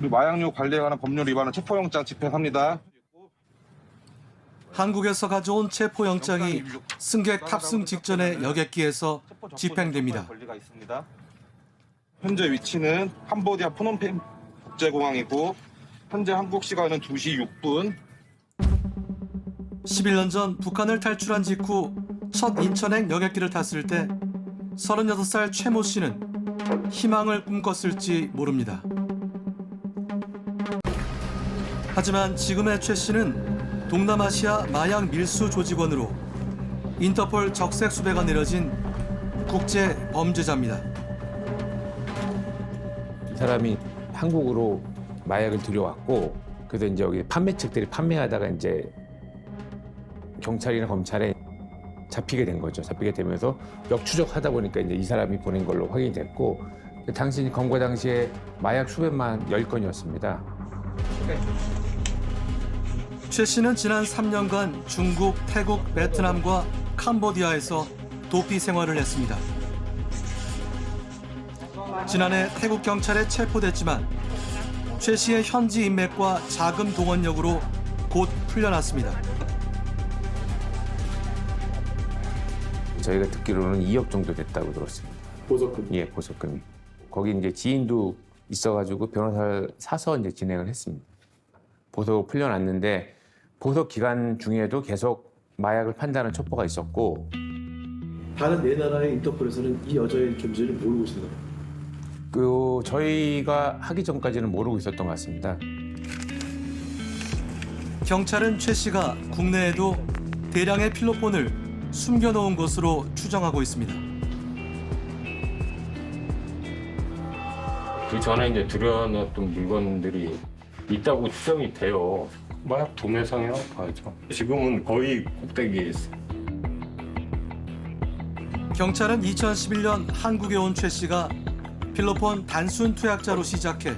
그리고 마약류 관리에 관한 법률 위반은 체포영장 집행합니다. 한국에서 가져온 체포영장이 승객 탑승 직전에 여객기에서 집행됩니다. 현재 위치는 캄보디아 프놈펜 국제공항이고 현재 한국 시간은 2시 6분 11년 전 북한을 탈출한 직후 첫 인천행 여객기를 탔을 때 36살 최 모 씨는 희망을 꿈꿨을지 모릅니다. 하지만 지금의 최 씨는 동남아시아 마약 밀수 조직원으로 인터폴 적색 수배가 내려진 국제 범죄자입니다. 이 사람이 한국으로 마약을 들여왔고 그래서 이제 여기 판매책들이 판매하다가 이제 경찰이나 검찰에 잡히게 된 거죠. 잡히게 되면서 역추적하다 보니까 이제 이 사람이 보낸 걸로 확인이 됐고 당시 검거 당시에 마약 수백만 10건이었습니다. 최 씨는 지난 3년간 중국, 태국, 베트남과 캄보디아에서 도피 생활을 했습니다. 지난해 태국 경찰에 체포됐지만 최 씨의 현지 인맥과 자금 동원력으로 곧 풀려났습니다. 저희가 듣기로는 2억 정도 됐다고 들었습니다. 보석금. 예, 보석금이. 거기 이제 지인도 있어가지고 변호사를 사서 이제 진행을 했습니다. 보석 풀려났는데 보석 기간 중에도 계속 마약을 판다는 첩보가 있었고 다른 네 나라의 인터폴에서는 이 여자의 존재를 모르고 있습니다. 그 저희가 하기 전까지는 모르고 있었던 것 같습니다. 경찰은 최 씨가 국내에도 대량의 필로폰을 숨겨놓은 것으로 추정하고 있습니다. 그 전에 이제 들여놨던 물건들이 있다고 추정이 돼요. 마약 도매상이라고 봐야죠. 지금은 거의 꼭대기에 있어요. 경찰은 2011년 한국에 온 최 씨가 필로폰 단순 투약자로 시작해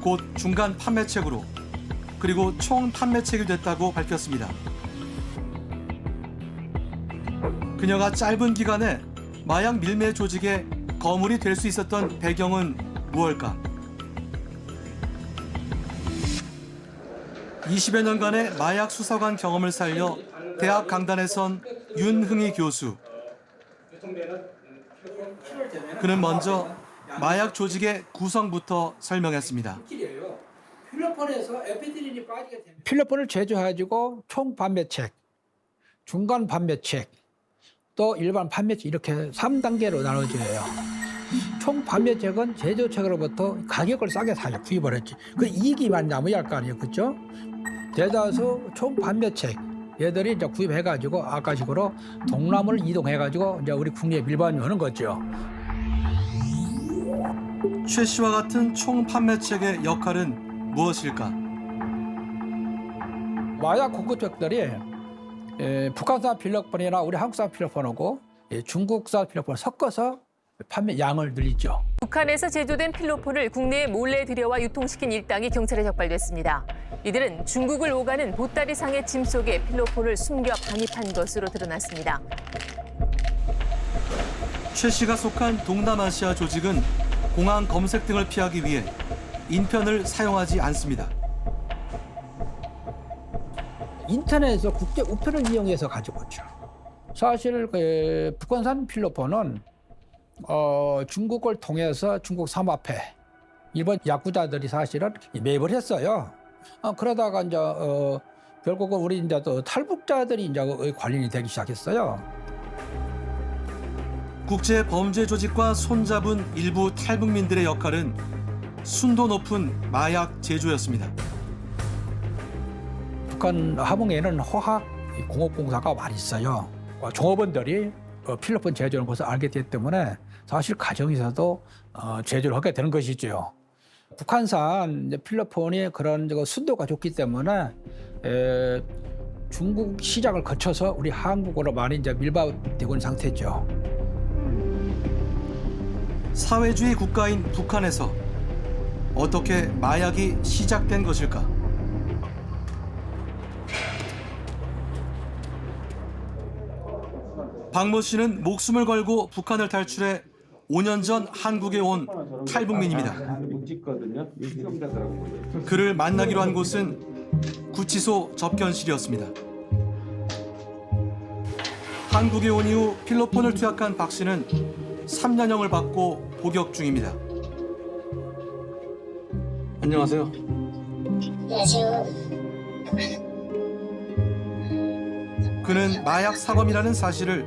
곧 중간 판매책으로 그리고 총 판매책이 됐다고 밝혔습니다. 그녀가 짧은 기간에 마약 밀매 조직의 거물이 될 수 있었던 배경은 무엇일까? 20여 년간의 마약 수사관 경험을 살려 대학 강단에 선 윤흥희 교수. 그는 먼저 마약 조직의 구성부터 설명했습니다. 필로폰을 제조해가지고 총 판매책, 중간 판매책, 또 일반 판매책 이렇게 3단계로 나눠져요. 총 판매책은 제조책으로부터 가격을 싸게 사요. 구입을 했지. 그 이익이 많이 남아야 할 거 아니에요. 그죠? 대다수 총 판매책 얘들이 이제 구입해가지고 아까식으로 동남을 이동해가지고 이제 우리 국내에 밀반이 오는 거죠. 최 씨와 같은 총 판매책의 역할은 무엇일까? 마약 공급책들이 에, 북한산 필로폰이나 우리 한국산 필로폰하고 예, 중국산 필로폰을 섞어서 판매 양을 늘리죠. 북한에서 제조된 필로폰을 국내에 몰래 들여와 유통시킨 일당이 경찰에 적발됐습니다. 이들은 중국을 오가는 보따리상의 짐 속에 필로폰을 숨겨 반입한 것으로 드러났습니다. 최 씨가 속한 동남아시아 조직은 공항 검색 등을 피하기 위해 인편을 사용하지 않습니다. 인터넷에서 국제 우편을 이용해서 가지고 오죠. 사실 그 북한산 필로폰은 어, 중국을 통해서 중국 삼합회 일본 야구자들이 사실은 매입을 했어요. 어, 그러다가 이제 어, 결국은 우리 이제 또 탈북자들이 이제 관련이 되기 시작했어요. 국제 범죄 조직과 손잡은 일부 탈북민들의 역할은 순도 높은 마약 제조였습니다. 북한 하봉에는 화학 공업공사가 많이 있어요. 어, 종업원들이 어, 필로폰 제조하는 것을 알게 됐기 때문에 사실 가정에서도 어, 제조를 하게 되는 것이죠. 북한산 필로폰이 그런 저 순도가 좋기 때문에 에, 중국 시장을 거쳐서 우리 한국으로 많이 이제 밀반되고 있는 상태죠. 사회주의 국가인 북한에서 어떻게 마약이 시작된 것일까? 박모 씨는 목숨을 걸고 북한을 탈출해 5년 전 한국에 온 탈북민입니다. 그를 만나기로 한 곳은 구치소 접견실이었습니다. 한국에 온 이후 필로폰을 투약한 박 씨는 3년형을 받고 복역 중입니다. 안녕하세요. 그는 마약 사범이라는 사실을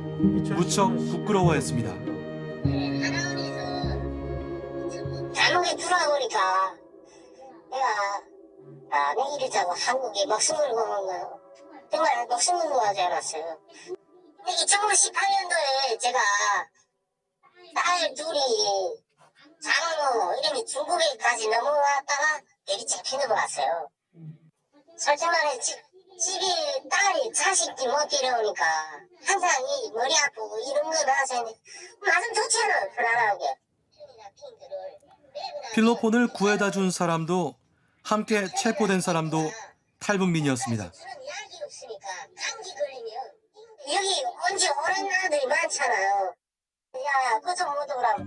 무척 부끄러워했습니다. 감옥에 들어와 보니까 내가 아, 내 일을 자고 한국에 목숨을 거요. 정말 목숨을 놓아지 않았어요. 2018년도에 제가 딸 둘이 장모 이름이 중국에까지 넘어왔다가 내리차 피 넘어갔어요. 솔직히 말해 집, 집이 딸이 자식이 못 데려오니까 항상 이 머리 아프고 이런 거 나서 마음 좋잖아 불안하게. 필로폰을 구해다 준 사람도 함께 체포된 사람도 탈북민이었습니다. 여기 온지 오랜 나들이 많잖아요. 야, 그좀 못 오라고.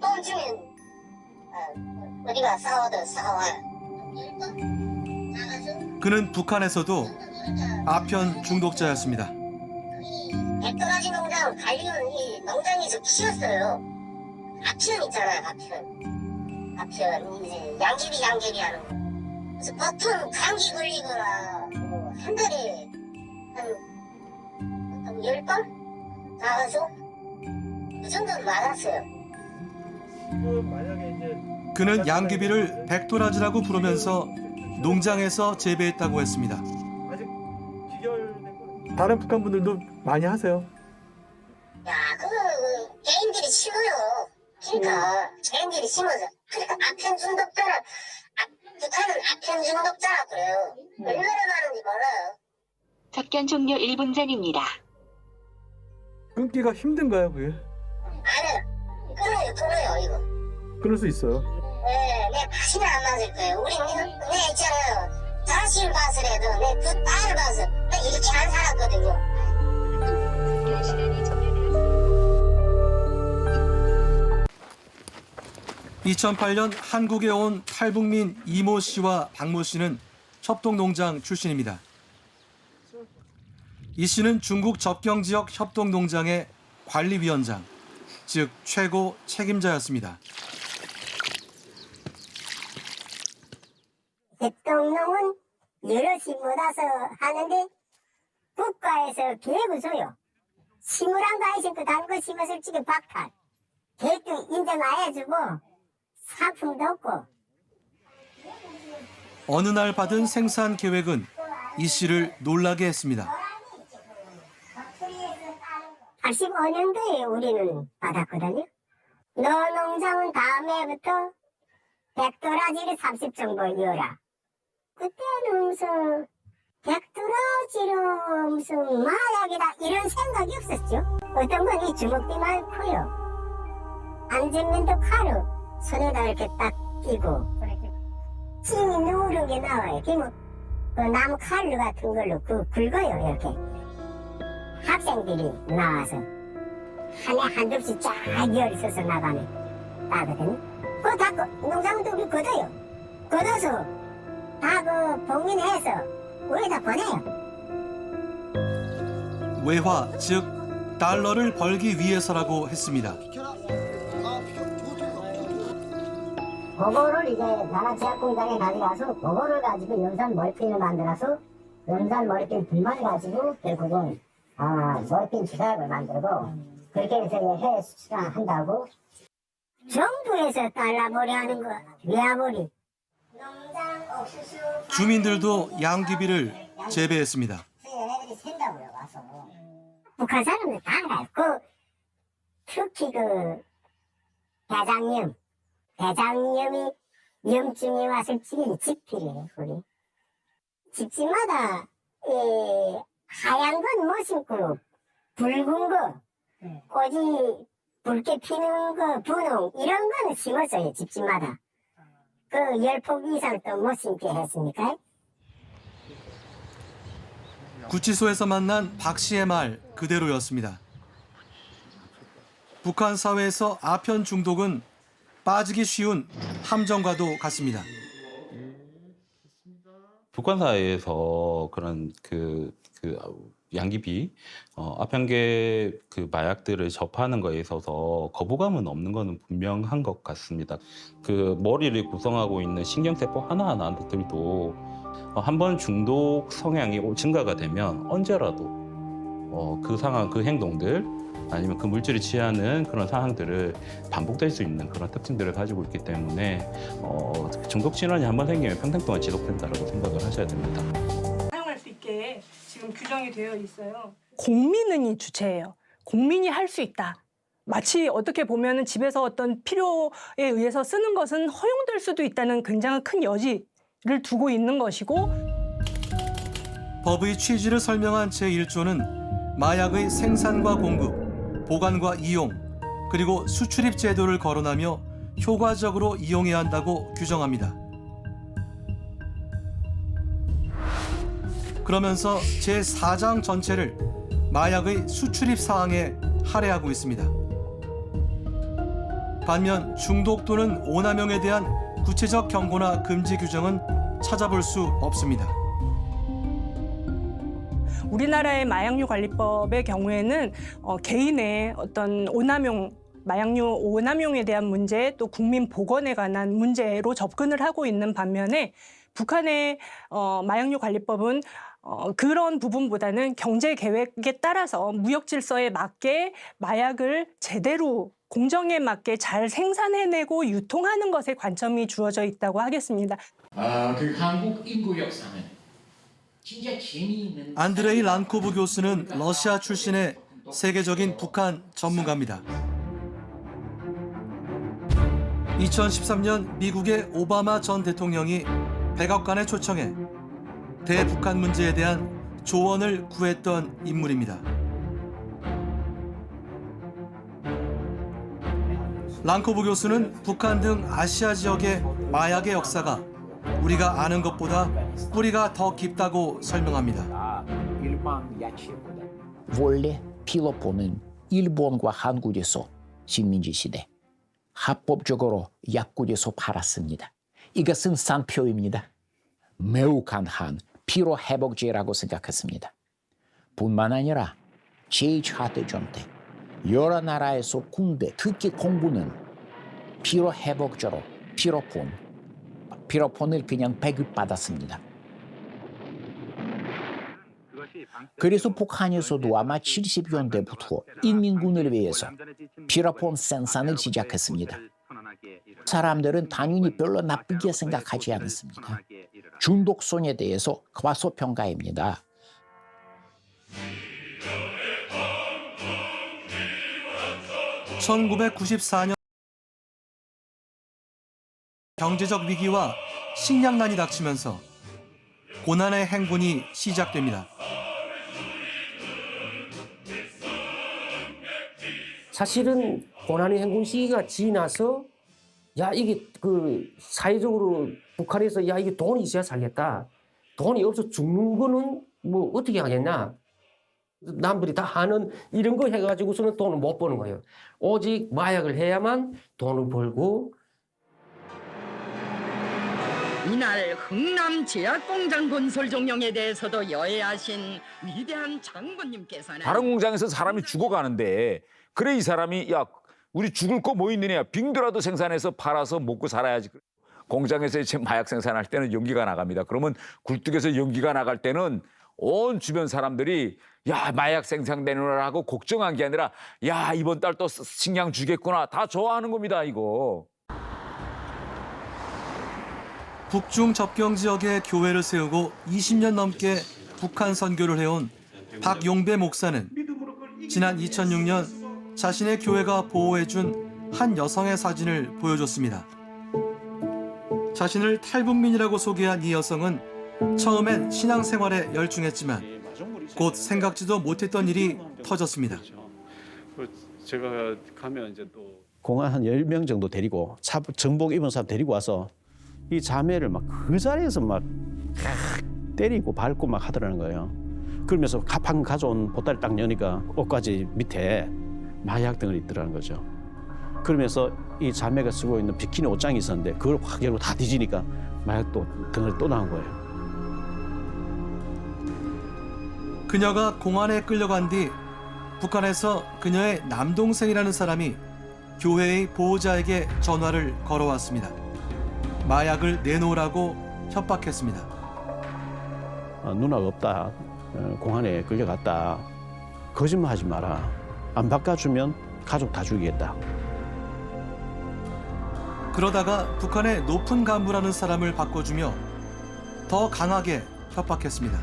돈 주면 어, 우리가 싸워도 싸워. 그는 북한에서도 아편 중독자였습니다. 백도라지 농장 관리원 이 농장에서 키웠어요. 아편 있잖아요, 아편. 아편 이제 양귀비 양귀비 하는 거. 그래서 보통 감기 걸리거나 뭐 한 달에 한, 한 10번? 나가서 그 정도는 많았어요. 그는 양귀비를 백도라지라고 부르면서 농장에서 재배했다고 했습니다. 다른 북한 분들도 많이 하세요. 야, 그거 그 개인들이 심어요. 그러니까 개인들이 심어서 아편 중독자라 아, 북한은 아편 중독자라 그래요. 얼마나 많은지 몰라요. 접견 종료 1분 전입니다. 끊기가 힘든가요, 그게? 아니요. 끊어요, 끊어요, 이거. 끊을 수 있어요. 네, 내 다시는 안 맞을 거예요. 우리, 내, 내 있잖아요. 자식을 봐서라도 내그 딸을 봐서 나 이렇게 안 살았거든요. 이천팔 년 한국에 온 탈북민 이모 씨와 박모 씨는 협동 농장 출신입니다. 이 씨는 중국 접경 지역 협동 농장의 관리위원장, 즉 최고 책임자였습니다. 백동농은 여럿이 모아서 하는데 국가에서 계획을 줘요. 심으란 거 아이신 그 다른 거 심어 솔직히 박탈. 계획도 인정 안 해주고 상품도 없고 어느 날 받은 생산 계획은 이 씨를 놀라게 했습니다. 85년도에 우리는 받았거든요. 너농장은 다음해부터 백도라지를 30 정도 이어라. 그때는 무슨 백도라지로 무슨 마약이다 이런 생각이 없었죠. 어떤 건 이 주먹비만 커요. 안전면도 칼로 손에다 이렇게 딱 끼고 찜이 누른 게 나와요. 그러면 그 나무 칼로 같은 걸로 그 굵어요 이렇게. 학생들이 나와서 한해 한 접시 쫙 열서서 나가면 따거든요. 그거 다 거- 농장도 우리 걷어요. 걷어서 다 그 봉인해서 우리다 보내요. 외화, 즉 달러를 벌기 위해서라고 했습니다. 그거를 이제 나라 제약공장에 가져가서 그거를 가지고 연산 머리핀을 만들어서 연산 머리핀 불만 가지고 결국은 아 머리핀 주사약을 만들고 그렇게 해서 해외 수출한다고. 정부에서 달라버리 하는 거 옥수수 주민들도 양귀비를 재배했습니다. 북한 사람들 다그 특히 그 대장염 대장염이 염증이 왔을 적엔 집필이에요 우리 집집마다 이 하얀 건 못 심고 붉은 거 꽃이 붉게 피는 거 분홍 이런 거는 심었어요 집집마다. 그 열폭 이상 또 못 심게 했으니까. 구치소에서 만난 박 씨의 말 그대로였습니다. 북한 사회에서 아편 중독은 빠지기 쉬운 함정과도 같습니다. 북한 사회에서 그런 그, 그 양귀비, 어, 아편계 그 마약들을 접하는 거에 있어서 거부감은 없는 거는 분명한 것 같습니다. 그 머리를 구성하고 있는 신경세포 하나하나들도 어, 한번 중독 성향이 증가가 되면 언제라도 어, 그 상황, 그 행동들 아니면 그 물질을 취하는 그런 상황들을 반복될 수 있는 그런 특징들을 가지고 있기 때문에 어, 중독 질환이 한 번 생기면 평생 동안 지속된다고 생각을 하셔야 됩니다. 사용할 수 있게 지금 규정이 되어 있어요. 공민은 이 주체예요. 국민이 할 수 있다. 마치 어떻게 보면 은 집에서 어떤 필요에 의해서 쓰는 것은 허용될 수도 있다는 굉장히 큰 여지를 두고 있는 것이고 법의 취지를 설명한 제1조는 마약의 생산과 공급, 보관과 이용, 그리고 수출입 제도를 거론하며 효과적으로 이용해야 한다고 규정합니다. 그러면서 제4장 전체를 마약의 수출입 사항에 할애하고 있습니다. 반면 중독 또는 오남용에 대한 구체적 경고나 금지 규정은 찾아볼 수 없습니다. 우리나라의 마약류 관리법의 경우에는 어, 개인의 어떤 오남용 마약류 오남용에 대한 문제 또 국민 보건에 관한 문제로 접근을 하고 있는 반면에 북한의 어, 마약류 관리법은 어, 그런 부분보다는 경제 계획에 따라서 무역 질서에 맞게 마약을 제대로 공정에 맞게 잘 생산해내고 유통하는 것에 관점이 주어져 있다고 하겠습니다. 아, 그 한국 인구 역사는 안드레이 란코브 교수는 러시아 출신의 세계적인 북한 전문가입니다. 2013년 미국의 오바마 전 대통령이 백악관에 초청해 대북한 문제에 대한 조언을 구했던 인물입니다. 란코브 교수는 북한 등 아시아 지역의 마약의 역사가 우리가 아는 것보다 뿌리가 더 깊다고 설명합니다. 원래 필로폰은 일본과 한국에서 식민지 시대 합법적으로 약국에서 팔았습니다. 이것은 상표입니다. 매우 강한 피로 회복제라고 생각했습니다. 뿐만 아니라 제2차 대전 때 여러 나라에서 군대, 특히 공군은 피로 회복제로 피로폰, 피로폰을 그냥 배급받았습니다. 그래서 북한에서도 아마 70년대부터 인민군을 위해서 피로폰 생산을 시작했습니다. 사람들은 당연히 별로 나쁘게 생각하지 않습니다. 중독성에 대해서 과소평가입니다. (1994년) 경제적 위기와 식량난이 닥치면서 고난의 행군이 시작됩니다. 사실은 고난의 행군 시기가 지나서 야 이게 그 사회적으로 북한에서 야 이게 돈이 있어야 살겠다. 돈이 없어 죽는 거는 뭐 어떻게 하겠냐. 남들이 다 하는 이런 거 해가지고서는 돈을 못 버는 거예요. 오직 마약을 해야만 돈을 벌고 이날 흥남 제약공장 건설 종용에 대해서도 여해하신 위대한 장군님께서는 다른 공장에서 사람이 죽어가는데 그래 이 사람이 야 우리 죽을 거 뭐 있느냐? 빙도라도 생산해서 팔아서 먹고 살아야지. 공장에서 지금 마약 생산할 때는 연기가 나갑니다. 그러면 굴뚝에서 연기가 나갈 때는 온 주변 사람들이 야 마약 생산되느라고 걱정한 게 아니라 야 이번 달 또 식량 주겠구나. 다 좋아하는 겁니다 이거. 북중 접경 지역에 교회를 세우고 20년 넘게 북한 선교를 해온 박용배 목사는 지난 2006년 자신의 교회가 보호해준 한 여성의 사진을 보여줬습니다. 자신을 탈북민이라고 소개한 이 여성은 처음엔 신앙생활에 열중했지만 곧 생각지도 못했던 일이 터졌습니다. 제가 가면 이제 또 공안 한 10명 정도 데리고 차, 정복 입은 사람 데리고 와서 이 자매를 막 그 자리에서 막 때리고 밟고 막 하더라는 거예요. 그러면서 가- 방금 가져온 보따리 딱 여니까 옷가지 밑에 마약 덩어리 있더라는 거죠. 그러면서 이 자매가 쓰고 있는 비키니 옷장이 있었는데 그걸 확 열고 다 뒤지니까 마약 또 덩어리 또 나온 거예요. 그녀가 공안에 끌려간 뒤 북한에서 그녀의 남동생이라는 사람이 교회의 보호자에게 전화를 걸어왔습니다. 마약을 내놓으라고 협박했습니다. 어, 누나가 없다. 어, 공안에 끌려갔다. 거짓말하지 마라. 안 바꿔주면 가족 다 죽이겠다. 그러다가 북한의 높은 간부라는 사람을 바꿔주며 더 강하게 협박했습니다.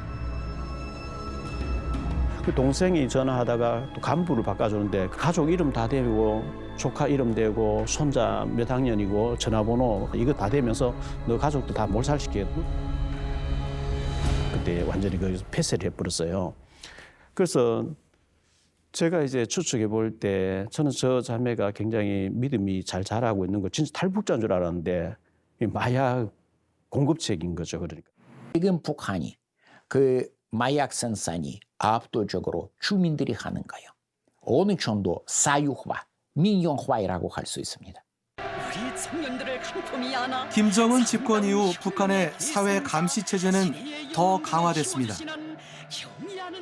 그 동생이 전화하다가 또 간부를 바꿔주는데 그 가족 이름 다 대고 조카 이름 대고 손자 몇 학년이고 전화번호 이거 다 대면서 너 가족도 다 몰살시키겠다. 그때 완전히 거기서 폐쇄를 해버렸어요. 그래서 제가 이제 추측해 볼 때 저는 저 자매가 굉장히 믿음이 잘 자라고 있는 거 진짜 탈북자인 줄 알았는데 이 마약 공급책인 거죠. 그러니까. 지금 북한이 그 마약 생산이 압도적으로 주민들이 하는 거예요. 어느 정도 사유화, 민영화라고 할 수 있습니다. 우리 청년들을 강품이 하나 김정은 집권 이후 북한의 사회 감시 체제는 더 강화됐습니다.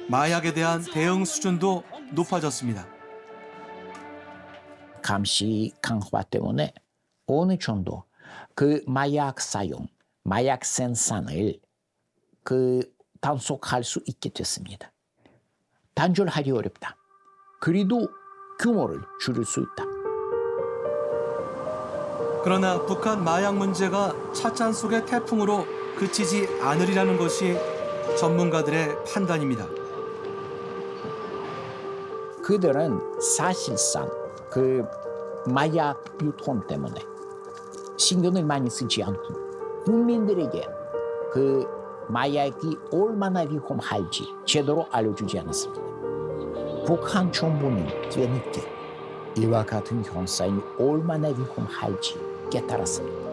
마약에 대한 대응 수준도 높아졌습니다. 감시 강화 때문에 어느 정도 그 마약 사용, 마약 생산을 그 단속할 수 있게 됐습니다. 단절하기 어렵다. 그래도 규모를 줄일 수 있다. 그러나 북한 마약 문제가 찻잔 속의 태풍으로 그치지 않으리라는 것이 전문가들의 판단입니다. 그들은 사실상 그 마약 유통 때문에 신경을 많이 쓰지 않고 국민들에게 그 마약이 얼마나 위험할지 제대로 알려주지 않았습니다. 북한 정부는 뒤늦게 이와 같은 현상이 얼마나 위험할지 깨달았습니다.